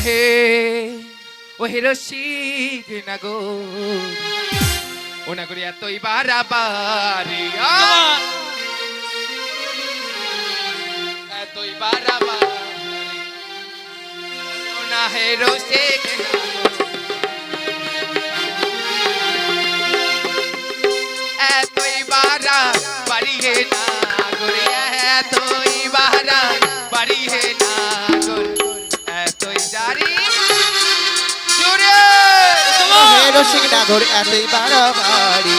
হে ও হে রসিক নাগর ও নাগরি এতই বারাবারি! এতই বারাবারি ও না হে রসিক নাগর রসিক নাগর এতই বাড়াবাড়ি।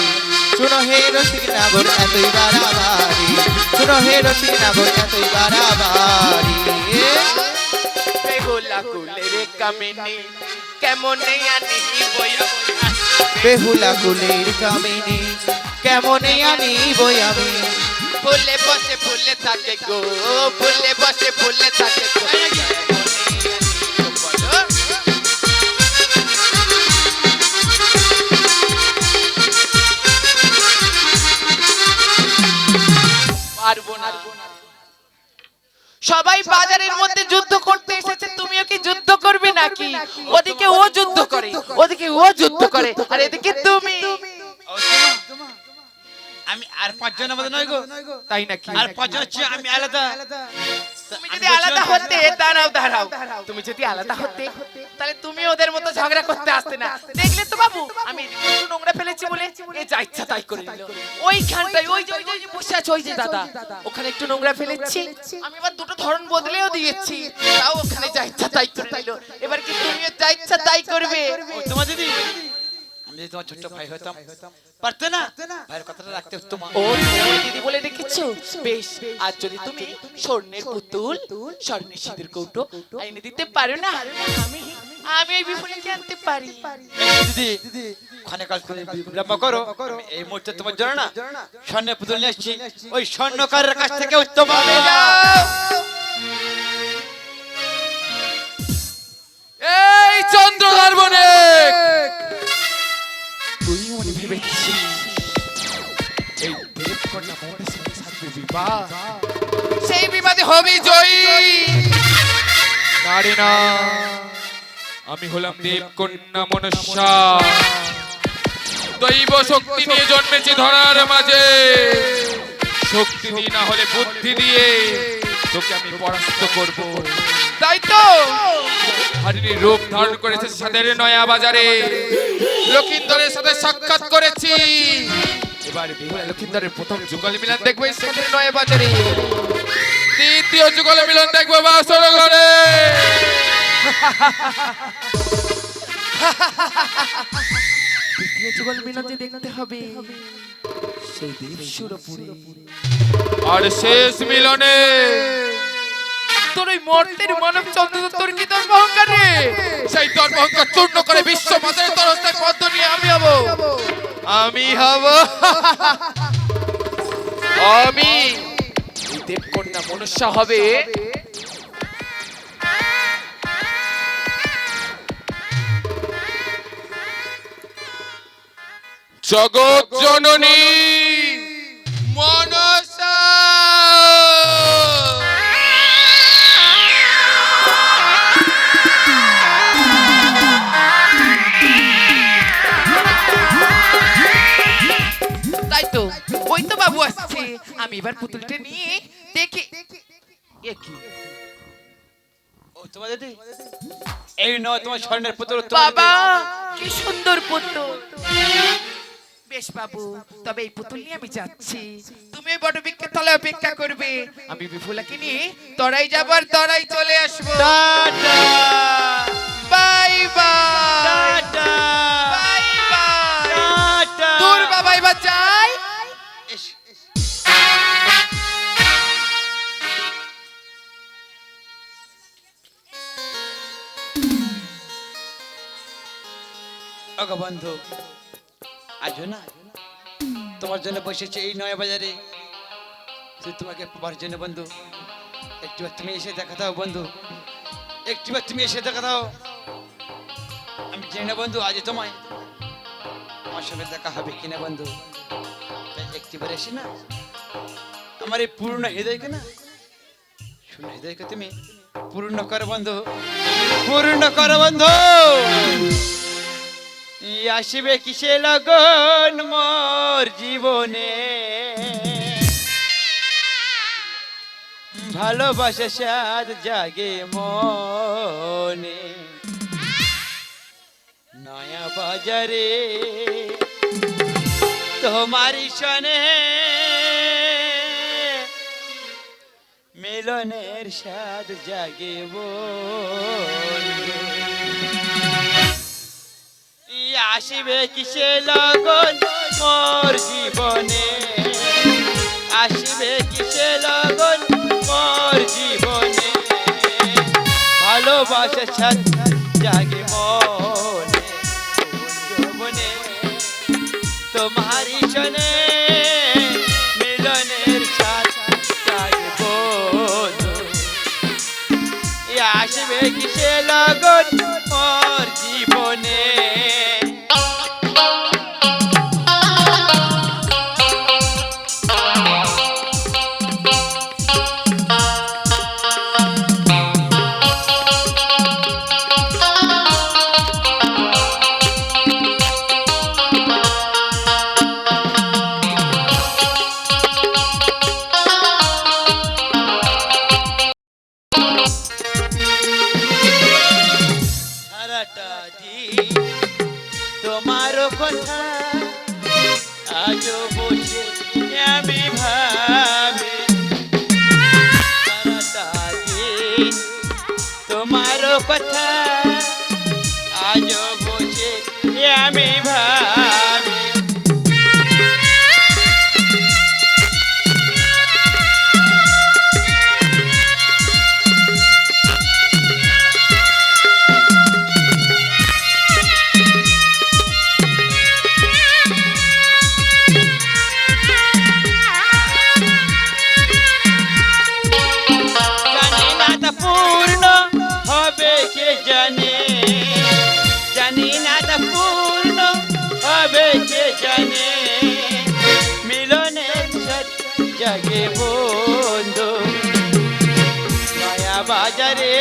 শুনো হে রসিক নাগর এতই বাড়াবাড়ি। শুনো হে রসিক নাগর এতই বাড়াবাড়ি। বেহুলা কুলের কামিনী কেমন আনি বইয়া বেহুলা কুলের কামিনী কেমনে আনিব আমি? ফুলে বসে ফুলে থাকে গো ফুলে বসে ফুলে থাকে গো। সবাই বাজারের মধ্যে যুদ্ধ করতে এসেছে তুমিও কি যুদ্ধ করবে নাকি? ওদিকে ও যুদ্ধ করে ওদিকে ও যুদ্ধ করে আর এদিকে তুমি। আমি আর পাঁচজন আমাদের নয় গো। তাই নাকি? আর পাঁচজন হচ্ছে আমি আলাদা। তুমি যদি আলাদা হতে দাঁড়াও দাঁড়াও। তুমি যদি আলাদা হতে তাহলে তুমি ওদের মতো ঝগড়া করতে আসতে না। দেখলে তো বাবু আমি একটু নোংরা ফেলেছি বলে এ যা ইচ্ছা তাই করে নিল। ওইখানটায় ওই যে ওই যে- ওই যে বসে আছে ওই যে দাদা। ওখানে একটু নোংরা ফেলেছি। আমি এবার দুটো ধরন বদলেও দিয়েছি। তাও ওখানে যা ইচ্ছা তাই করে নিল। এবার কি তুমিও যা ইচ্ছা তাই করবে। তোমার দিদি আমি যদি তোমার ছোট্ট ভাই হতাম পারতে না ভাইয়ের কথাটা রাখতে ও দিদি বলে রেখেছো বেশ আর যদি তুমি স্বর্ণের পুতুল স্বর্ণের সিঁদুর কৌটো এনে দিতে পারো না আমি আমি ওই বিপুলকে আনতে পারি দিদি ওখানে কাজ করে বিলম্ব করো এই মুহূর্তে তোমার জন্য না স্বর্ণের পুতুল নিয়ে এসছি ওই স্বর্ণকারের কাছ থেকে উত্তম হবে এই চন্দ্রধর বনে মনে ভেবেছিস এই দেবকন্যা মোহনের সঙ্গে সাথে বিবাহ সেই বিবাদে হবি জয়ী নারী না আমি হলাম দেবকন্যা মনস্যা। দৈব শক্তি নিয়ে জন্মেছি ধরার মাঝে শক্তি দিয়ে না হলে বুদ্ধি দিয়ে তোকে আমি পরাস্ত করব। তাই তো হারিনী রূপ ধারণ করেছে সাদের নয়া বাজারে। লক্ষিন্দরের সাথে সাক্ষাৎ করেছি। এবার বেহুলা লক্ষিন্দরের প্রথম যুগল মিলন দেখব সাদের নয়া বাজারে। দ্বিতীয় যুগল মিলন দেখব বাসর ঘরে দ্বিতীয় যুগল মিনতি দেখতে হবে সেই দেব সুরপুরে। আর শেষ মিলনে মর্তের মানব চন্দ্র তোর কি তোর অহংকার সেই ধর্ম অহংকার চূর্ণ করে বিশ্ব মাতার তরস্তায় পদ্ম নিয়ে আমি হব। আমি হব। আমি। দেবকন্যা মনুষ্য হবে। জগৎ জননী। আমি এবার পুতুলটা নিয়ে দেখি। কি? ও তোমার এই নয় তোমার স্বর্ণের পুতুল বাবা কি সুন্দর পুতুল। বেশ বাবু তবে এই পুতুল নিয়ে আমি যাচ্ছি। তুমি ওই বটবৃক্ষের তলায় অপেক্ষা করবে। আমি বিফুলাকে নিয়ে তরাই যাবার তরাই চলে আসব। টাটা! ওগো বন্ধু, আজও না? তোমার জন্য বসেছে এই নয় বাজারে। তোমাকে পাওয়ার জন্য বন্ধু একটিবার তুমি এসে দেখা দাও বন্ধু একটিবার তুমি এসে দেখা দাও। আমি জানি না বন্ধু আজ তোমায়। আমার সঙ্গে দেখা হবে কিনা বন্ধু? একটিবার এসে না, আমার এই পূর্ণ হৃদয়কে না শুনে হৃদয়কে তুমি পূর্ণ কর বন্ধু, পূর্ণ কর বন্ধু। আসিবে কিসে লগন মোর জীবনে ভালোবাসা সাদ জাগে মনে নয়া বাজারে তোমারি সনে মিলনের স্বাদ জাগে বন্ধু। আসিবে কিসে লগন মোর জীবনে? আসিবে কিসে লগন মোর জীবনে? ভালোবাসা ছাদ জাগে মনে তোমারি শনে মিলনের সাথ জাগে বন্ধু আসবে কিসে লগন মোর জীবনে? তোমার কথা কে জানে, জানি না তা পূর্ণ হবে সে জানে। মিলনের সাথে জাগে বন্ধু, মায়া বাজারে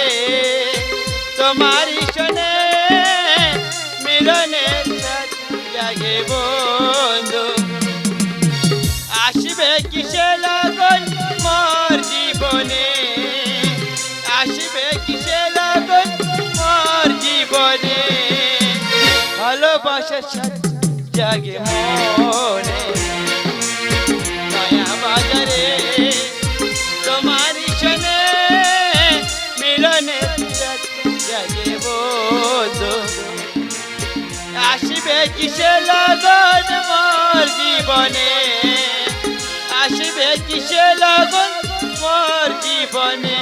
তোমারই ভালোবাসার জাগে মনে। নয়া বাজারে তোমারই শোনে মিলনের জাগে বন্ধু। আসবে কিসে লগন মোর জীবনে? আসবে কিসে লগন মোর জীবনে?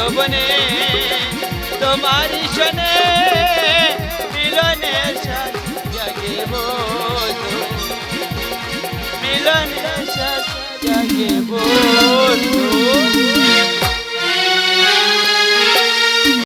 যৌবনে তোমার শোনে মিলনে সাথে জাগে বন্ধু মিলনের সাথে জাগে বন্ধু